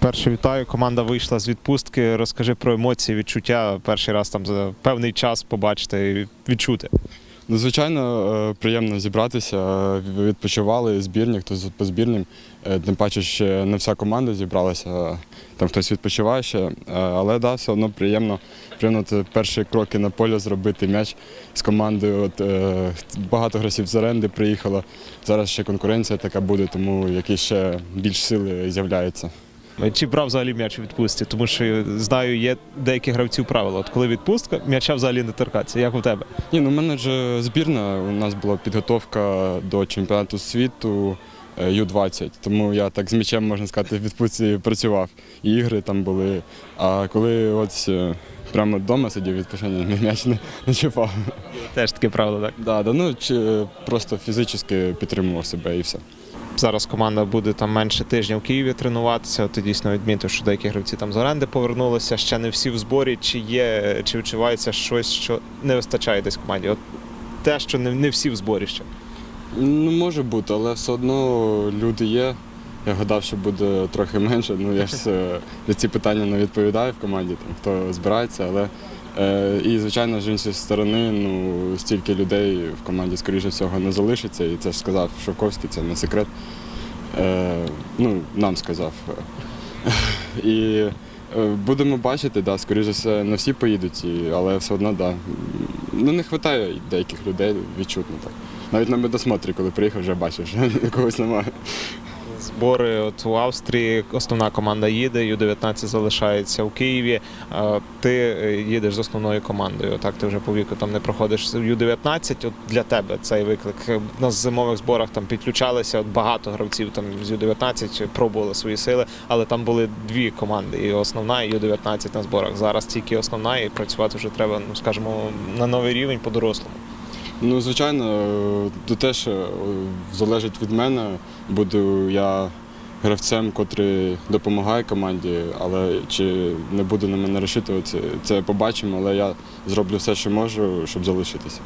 Перше вітаю. Команда вийшла з відпустки. Розкажи про емоції, відчуття. Перший раз там за певний час побачити і відчути. Ну, звичайно, е, приємно зібратися. е, Відпочивали збірні, хтось по збірним. Е, Тим паче, ще не вся команда зібралася, там хтось відпочиває ще. Але да, все одно приємно. Приємно перші кроки на полі зробити м'яч з командою. От, багато гравців з оренди приїхало. Зараз ще конкуренція така буде, тому якісь ще більш сили з'являються. Чи брав взагалі м'яч у відпустці? Тому що знаю, є деякі гравців правила. От коли відпустка, м'яча взагалі не торкаться. Як у тебе? Ні, ну в мене ж збірна. У нас була підготовка до чемпіонату світу е, Ю-20, тому я так з м'ячем, можна сказати, в відпустці працював. І ігри там були. А коли от е, прямо вдома сидів відпочинення, м'яч не, не чіпав. Теж таке правило, так. Да, да, ну, чи, просто фізично підтримував себе і все. Зараз команда буде там менше тижня в Києві тренуватися. От дійсно відмітив, що деякі гравці там з оренди повернулися. Ще не всі в зборі. Чи є, чи відчувається щось, що не вистачає десь команді? От те, що не, не всі в зборі ще. Ну, може бути, але все одно люди є. Я гадав, що буде трохи менше. Ну, я ж е, на ці питання не відповідаю в команді, там, хто збирається, але е, і, звичайно, з іншої сторони, ну, стільки людей в команді, скоріше всього, не залишиться. І це ж сказав Шовковський, це не секрет. Е, ну, нам сказав. І е, будемо бачити, да, скоріше все, не всі поїдуть, але все одно, да. Ну, не вистачає деяких людей, відчутно так. Навіть на медосмотрі, коли приїхав, вже бачив, що когось немає. Збори от у Австрії основна команда їде, Ю-19 залишається у Києві. Ти е, їдеш з основною командою. Так, ти вже по віку там не проходиш Ю-19. От для тебе цей виклик. Нас в зимових зборах там підключалися от багато гравців там з Ю-19 пробували свої сили, але там були дві команди: і основна, і Ю-19 на зборах. Зараз тільки основна, і працювати вже треба, ну скажімо, на новий рівень по-дорослому. Ну, звичайно, е, то теж е, залежить від мене. Буду я гравцем, котрий допомагає команді, але чи не буде на мене розчитувати, це побачимо, але я зроблю все, що можу, щоб залишитися.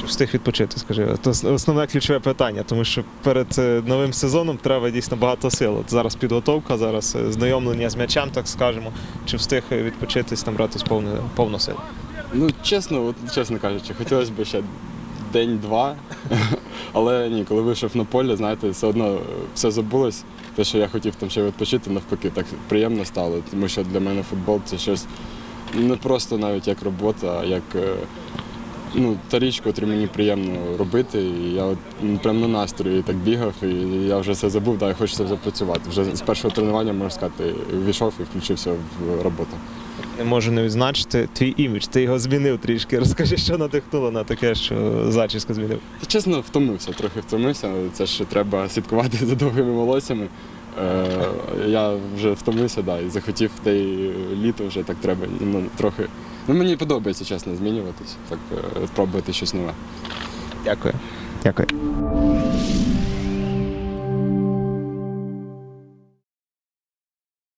Чи встиг відпочити, скажи? Це основне ключове питання, тому що перед е, новим сезоном треба дійсно багато сил. От зараз підготовка, зараз е, знайомлення з м'ячем, так скажемо. Чи встиг відпочитись, набратись повну, повну силу? Ну, чесно, от, чесно кажучи, хотілося б ще день-два. Але ні, коли вийшов на поле, знаєте, все одно е, все забулось. Те, що я хотів там ще відпочити, навпаки, так приємно стало. Тому що для мене футбол це щось не просто навіть як робота, а як е, ну, та річ, котру мені приємно робити. І я от прям на настрої так бігав, і я вже все забув, да, і хочеться вже працювати. Вже з першого тренування, можна сказати, війшов і включився в роботу. Не можу не відзначити твій імідж. Ти його змінив трішки. Розкажи, що надихнуло на таке, що зачіску змінив. Та чесно, втомився, трохи втомився. Це ж треба слідкувати за довгими волоссями. Е, я вже втомився, да, і захотів те й літо вже так треба. Ну, трохи. Ну, мені подобається, чесно, змінюватись, так е, пробувати щось нове. Дякую. Дякую.